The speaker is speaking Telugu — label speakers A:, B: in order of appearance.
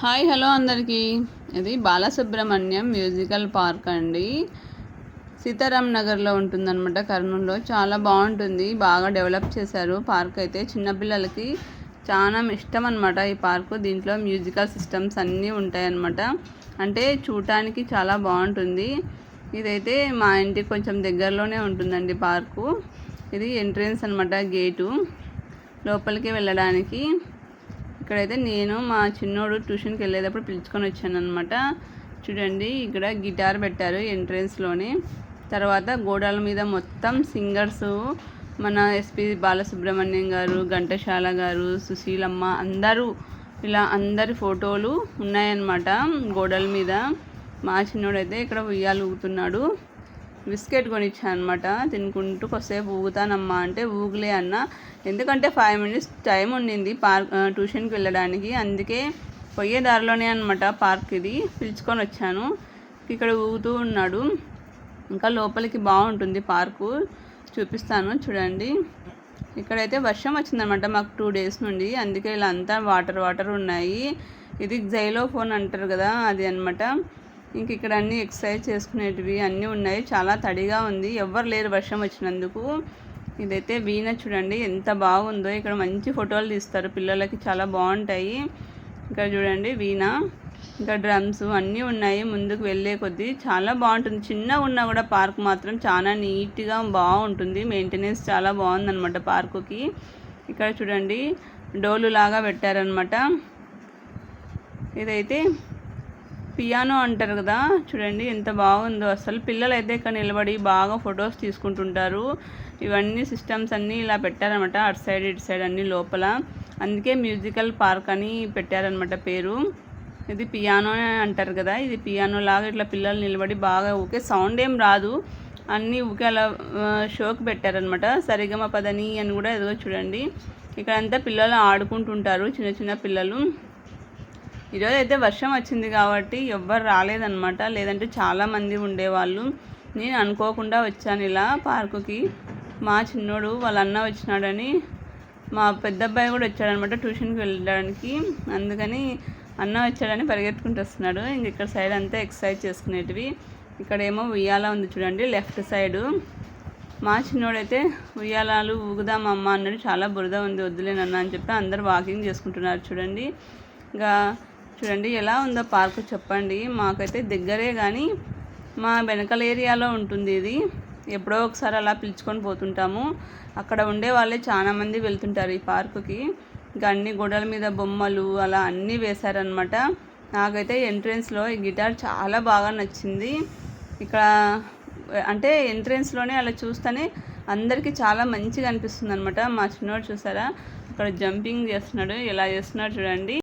A: హాయ్ హలో అందరికీ. ఇది బాలసుబ్రహ్మణ్యం మ్యూజికల్ పార్క్ అండి. సీతారాం నగర్లో ఉంటుందన్నమాట కర్నూలులో. చాలా బాగుంటుంది. బాగా డెవలప్ చేశారు పార్క్ అయితే. చిన్నపిల్లలకి చాలా ఇష్టం అనమాట ఈ పార్కు. దీంట్లో మ్యూజికల్ సిస్టమ్స్ అన్నీ ఉంటాయన్నమాట. అంటే చూడటానికి చాలా బాగుంటుంది. ఇదైతే మా ఇంటికి కొంచెం దగ్గరలోనే ఉంటుందండి పార్కు. ఇది ఎంట్రన్స్ అనమాట గేటు. లోపలికి వెళ్ళడానికి ఇక్కడైతే నేను మా చిన్నోడు ట్యూషన్కి వెళ్ళేటప్పుడు పిలుచుకొని వచ్చాను అనమాట చూడండి ఇక్కడ గిటార్ పెట్టారు ఎంట్రన్స్లోనే తర్వాత గోడల మీద మొత్తం సింగర్స్ మన ఎస్పి బాలసుబ్రహ్మణ్యం గారు ఘంటశాల గారు సుశీలమ్మ అందరూ ఇలా అందరి ఫోటోలు ఉన్నాయన్నమాట గోడల మీద. మా చిన్నోడైతే ఇక్కడ ఉయ్యాలు ఊగుతున్నాడు. బిస్కెట్ కొనిచ్చాను అనమాట తినుకుంటూ కొద్దిసేపు ఊగుతానమ్మా అంటే ఊగులే అన్న. ఎందుకంటే ఫైవ్ మినిట్స్ టైం ఉండింది పార్క్ ట్యూషన్కి వెళ్ళడానికి. అందుకే పోయే దారిలోనే అనమాట పార్క్ ఇది. పిలుచుకొని వచ్చాను. ఇక్కడ ఊగుతూ ఉన్నాడు. ఇంకా లోపలికి బాగుంటుంది పార్కు. చూపిస్తాను చూడండి. ఇక్కడైతే వర్షం వచ్చిందనమాట మాకు టూ డేస్ నుండి. అందుకే ఇలా అంతా వాటర్ వాటర్ ఉన్నాయి. ఇది జైలో ఫోన్ అంటారు కదా అది అనమాట ఇంక ఇక్కడ అన్ని ఎక్సర్సైజ్ చేసుకునేటివి అన్నీ ఉన్నాయి. చాలా తడిగా ఉంది. ఎవ్వరు లేరు వర్షం వచ్చినందుకు. ఇదైతే వీణ చూడండి ఎంత బాగుందో. ఇక్కడ మంచి ఫోటోలు తీస్తారు. పిల్లలకి చాలా బాగుంటాయి. ఇక్కడ చూడండి వీణ. ఇంకా డ్రమ్స్ అన్నీ ఉన్నాయి ముందుకు వెళ్ళే కొద్దీ. చాలా బాగుంటుంది. చిన్నగా ఉన్నా కూడా పార్క్ మాత్రం చాలా నీట్గా బాగుంటుంది. మెయింటెనెన్స్ చాలా బాగుందన్నమాట పార్కుకి. ఇక్కడ చూడండి డోలు లాగా పెట్టారనమాట ఇదైతే పియానో అంటారు కదా. చూడండి ఎంత బాగుందో. అసలు పిల్లలు అయితే ఇక్కడ నిలబడి బాగా ఫొటోస్ తీసుకుంటుంటారు. ఇవన్నీ సిస్టమ్స్ అన్నీ ఇలా పెట్టారనమాట అటు సైడ్ ఇటు సైడ్ అన్నీ లోపల. అందుకే మ్యూజికల్ పార్క్ అని పెట్టారనమాట పేరు. ఇది పియానో అంటారు కదా. ఇది పియానో లాగా ఇట్లా పిల్లలు నిలబడి బాగా ఊకే సౌండ్ ఏం రాదు. అన్నీ ఊకే అలా షోకి పెట్టారనమాట సరిగమ పదని అని కూడా ఎదుగో చూడండి. ఇక్కడంతా పిల్లలు ఆడుకుంటుంటారు. చిన్న చిన్న పిల్లలు. ఈరోజు అయితే వర్షం వచ్చింది కాబట్టి ఎవ్వరు రాలేదనమాట లేదంటే చాలామంది ఉండేవాళ్ళు. నేను అనుకోకుండా వచ్చాను ఇలా పార్కుకి. మా చిన్నోడు వాళ్ళ అన్న వచ్చినాడని. మా పెద్ద అబ్బాయి కూడా వచ్చాడనమాట ట్యూషన్కి వెళ్ళడానికి. అందుకని అన్న వచ్చాడని పరిగెత్తుకుంటూ వస్తున్నాడు. ఇంక ఇక్కడ సైడ్ అంతా ఎక్సర్సైజ్ చేసుకునేటివి. ఇక్కడ ఏమో ఉయ్యాల ఉంది చూడండి లెఫ్ట్ సైడు. మా చిన్నోడైతే ఉయ్యాలాలు ఊగుదామమ్మ అన్నాడు. చాలా బురద ఉంది వద్దులేనన్నా అని చెప్పి అందరు వాకింగ్ చేసుకుంటున్నారు చూడండి. ఇంకా చూడండి ఎలా ఉందో పార్కు చెప్పండి. మాకైతే దగ్గరే కానీ మా వెనకల ఏరియాలో ఉంటుంది ఇది. ఎప్పుడో ఒకసారి అలా పిలుచుకొని పోతుంటాము. అక్కడ ఉండే వాళ్ళే చాలామంది వెళ్తుంటారు ఈ పార్కుకి. ఇంకా అన్ని గోడల మీద బొమ్మలు అలా అన్నీ వేశారనమాట నాకైతే ఎంట్రెన్స్లో ఈ గిటార్ చాలా బాగా నచ్చింది. ఇక్కడ అంటే ఎంట్రెన్స్లోనే అలా చూస్తేనే అందరికీ చాలా మంచిగా అనిపిస్తుంది అనమాట మా చిన్నోడు చూసారా? అక్కడ జంపింగ్ చేస్తున్నాడు. ఎలా చేస్తున్నాడు చూడండి.